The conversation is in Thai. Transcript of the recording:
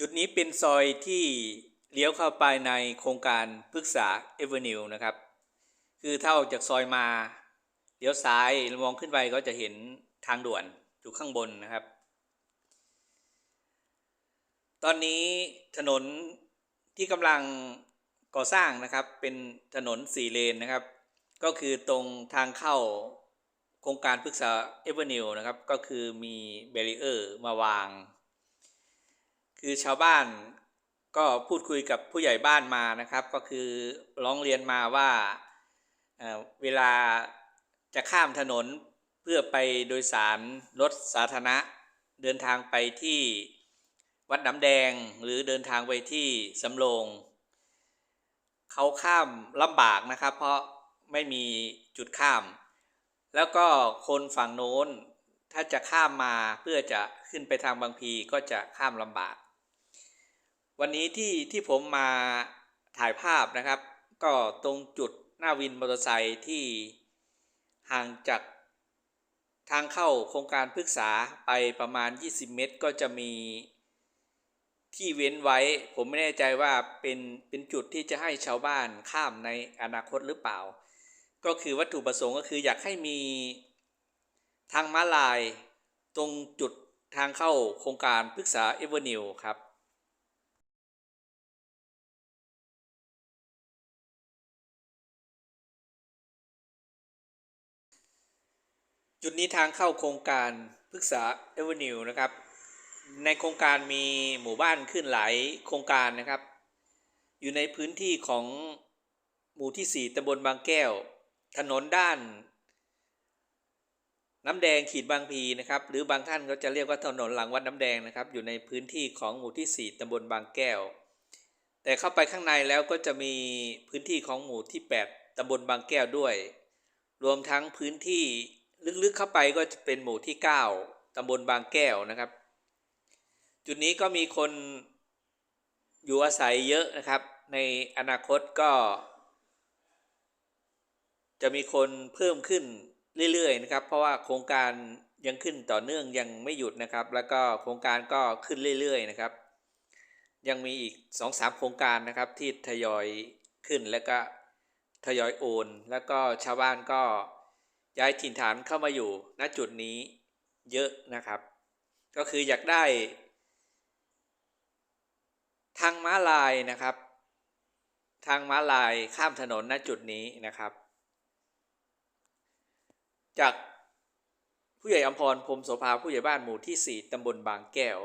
จุดนี้เป็นซอยที่เลี้ยวเข้าไปในโครงการพฤกษาเอเวอร์นิวนะครับ คือถ้าออกจากซอยมาเลี้ยวซ้ายมองขึ้นไปก็จะเห็นทางด่วนอยู่ข้างบนนะครับ ตอนนี้ถนนที่กำลังก่อสร้างนะครับเป็นถนนสี่เลนนะครับ ก็คือตรงทางเข้าโครงการพฤกษาเอเวอร์นิวนะครับ ก็คือมีเบรีเออร์มาวาง คือชาวบ้านก็พูดคุยกับผู้ใหญ่บ้านมานะครับ ก็คือร้องเรียนมาว่าเเวลาจะข้ามถนนเพื่อไปโดยสารรถสาธารณะ เดินทางไปที่วัดน้ำแดงหรือเดินทางไปที่สำโรงเขาข้ามลำบากนะครับ เพราะไม่มีจุดข้าม แล้วก็คนฝั่งโน้นถ้าจะข้ามมาเพื่อจะขึ้นไปทางบางพีก็จะข้ามลำบาก วันนี้ที่ที่ผมมาถ่ายภาพนะครับ ก็ตรงจุดหน้าวินมอเตอร์ไซค์ที่ห่างจากทางเข้าโครงการพฤกษาไปประมาณ 20 เมตร ก็จะมีที่เว้นไว้ ผมไม่แน่ใจว่าเป็นเป็นจุดที่จะให้ชาวบ้านข้ามในอนาคตหรือเปล่า ก็คือวัตถุประสงค์ก็คืออยากให้มีทางม้าลายตรงจุดทางเข้าโครงการพฤกษาเอเวอร์นิวครับ จุดนี้ทางเข้าโครงการพฤกษาเอเวอร์นิวนะครับ ในโครงการมีหมู่บ้านขึ้นหลายโครงการนะครับ อยู่ในพื้นที่ของหมู่ที่ 4ตำบลบางแก้ว ถนนด้าน น้ำแดงขีดบางพีนะครับ หรือบางท่านก็จะเรียกว่าถนนหลังวัดน้ำแดงนะครับ อยู่ในพื้นที่ของหมู่ที่ 4ตำบลบางแก้ว แต่เข้าไปข้างในแล้วก็จะมีพื้นที่ของหมู่ที่ 8ตำบลบางแก้วด้วย รวมทั้งพื้นที่ ลึกๆเข้าไปก็จะเป็นหมู่ที่ 9ตำบลบางแก้วนะครับ จุดนี้ก็มีคนอยู่อาศัยเยอะนะครับ ในอนาคตก็ จะมีคนเพิ่มขึ้นเรื่อยๆนะครับ เพราะว่าโครงการยังขึ้นต่อเนื่องยังไม่หยุดนะครับ แล้วก็โครงการก็ขึ้นเรื่อยๆนะครับ ยังมีอีก2อสโครงการนะครับที่ทยอยขึ้นแล้วก็ทยอยโอน แล้วก็ชาวบ้านก็ ย้ายถิ่นฐานเข้ามาอยู่ณจุดนี้เยอะนะครับ ก็คืออยากได้ ทางม้าลายนะครับ ทางม้าลายข้ามถนนณจุดนี้นะครับ จากผู้ใหญ่อมพรพรมโสภาผู้ใหญ่บ้านหมู่ที่ 4ตำบลบางแก้ว